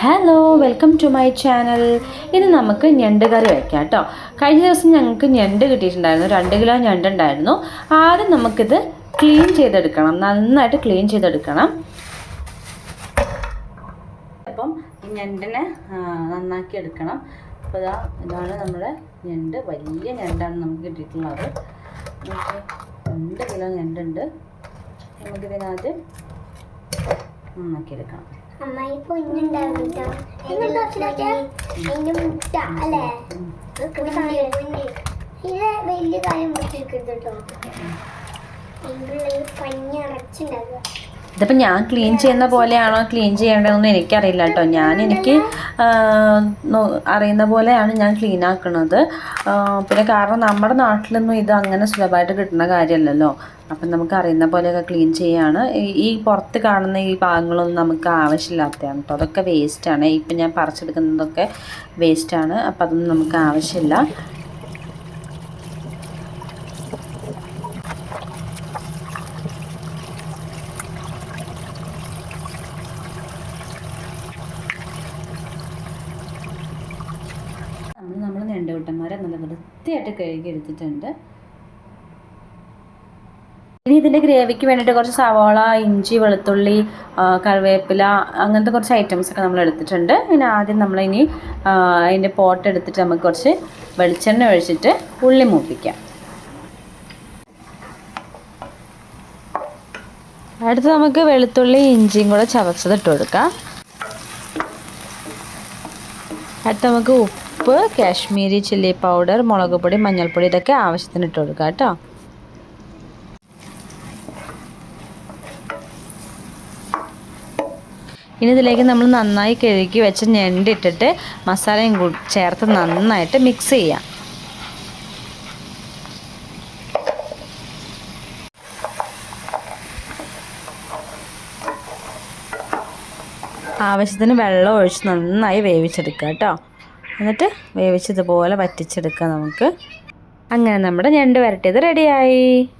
Hello welcome to my channel ഇത് നമുക്ക് ഞണ്ട് കറി വയ്ക്കാം കേട്ടോ കഴിഞ്ഞ ദിവസം ഞങ്ങൾക്ക് ഞണ്ട് കിട്ടിയിട്ടുണ്ടായിരുന്നു. രണ്ട് കിലോ ഞണ്ട് ഉണ്ടായിരുന്നു. ആദ്യം നമുക്കിത് ക്ലീൻ ചെയ്തെടുക്കണം. നന്നായിട്ട് ക്ലീൻ ചെയ്തെടുക്കണം. അപ്പം ഞണ്ടിനെ നന്നാക്കി എടുക്കണം അപ്പോൾ ഇതാ ഇതാണ് നമ്മുടെ ഞണ്ട്. വലിയ ഞണ്ടാണ് നമുക്ക് കിട്ടിയിട്ടുള്ളത്. രണ്ട് കിലോ ഞണ്ടുണ്ട്. നമുക്കിതിനകത്ത് നന്നാക്കി എടുക്കണം അമ്മായി പൊന്നുണ്ടാവും മുട്ട അല്ലേ? ഇത് വലിയ കാര്യം മുട്ടിരിക്കരുത് കേട്ടോ. പഞ്ഞി അടച്ചുണ്ടാവുക ഇതിപ്പോൾ ഞാൻ ക്ലീൻ ചെയ്യുന്ന പോലെയാണോ ക്ലീൻ ചെയ്യേണ്ടതെന്നൊന്നും എനിക്കറിയില്ല കേട്ടോ. ഞാൻ എനിക്ക് അറിയുന്ന പോലെയാണ് ഞാൻ ക്ലീൻ ആക്കുന്നത് പിന്നെ കാരണം നമ്മുടെ നാട്ടിലൊന്നും ഇത് അങ്ങനെ സുലഭമായിട്ട് കിട്ടുന്ന കാര്യമല്ലല്ലോ. അപ്പം നമുക്ക് അറിയുന്ന പോലെയൊക്കെ ക്ലീൻ ചെയ്യാണ്. ഈ- ഈ പുറത്ത് കാണുന്ന ഈ ഭാഗങ്ങളൊന്നും നമുക്ക് ആവശ്യമില്ലാത്തതാണ് കേട്ടോ. അതൊക്കെ വേസ്റ്റാണ് ഇപ്പം ഞാൻ പറിച്ചെടുക്കുന്നതൊക്കെ വേസ്റ്റാണ് അപ്പം അതൊന്നും നമുക്ക് ആവശ്യമില്ല. നമ്മൾ നമ്മൾ ഞണ്ടുകുട്ടന്മാരെ നല്ല വൃത്തിയായിട്ട് കഴുകി എടുത്തിട്ടുണ്ട്. ഇനി ഇതിന്റെ ഗ്രേവിക്ക് വേണ്ടിയിട്ട് കുറച്ച് സവാള ഇഞ്ചി വെളുത്തുള്ളി കറിവേപ്പില അങ്ങനത്തെ കുറച്ച് ഐറ്റംസ് ഒക്കെ നമ്മൾ എടുത്തിട്ടുണ്ട്. ഇനി ആദ്യം നമ്മൾ ഇനി അതിന്റെ പോട്ട് എടുത്തിട്ട് നമുക്ക് കുറച്ച് വെളിച്ചെണ്ണ ഒഴിച്ചിട്ട് ഉള്ളി മൂപ്പിക്കാം. അടുത്ത് നമുക്ക് വെളുത്തുള്ളി ഇഞ്ചിയും കൂടെ ചവച്ചതിട്ട് കൊടുക്കാം. അടുത്ത് നമുക്ക് ഉപ്പ് കാശ്മീരി ചില്ലി പൗഡർ മുളക് പൊടി മഞ്ഞൾപ്പൊടി ഇതൊക്കെ ആവശ്യത്തിന് ഇട്ട് കൊടുക്കുക കേട്ടോ. ഇനി ഇതിലേക്ക് നമ്മൾ നന്നായി കഴുകി വെച്ച് ഞണ്ടിട്ടിട്ട് മസാലയും ചേർത്ത് നന്നായിട്ട് മിക്സ് ചെയ്യാം. ആവശ്യത്തിന് വെള്ളം ഒഴിച്ച് നന്നായി വേവിച്ചെടുക്കുക കേട്ടോ. എന്നിട്ട് വേവിച്ചതുപോലെ വറ്റിച്ചെടുക്കാം നമുക്ക്. അങ്ങനെ നമ്മുടെ ഞണ്ട് വരട്ടിയത് റെഡിയായി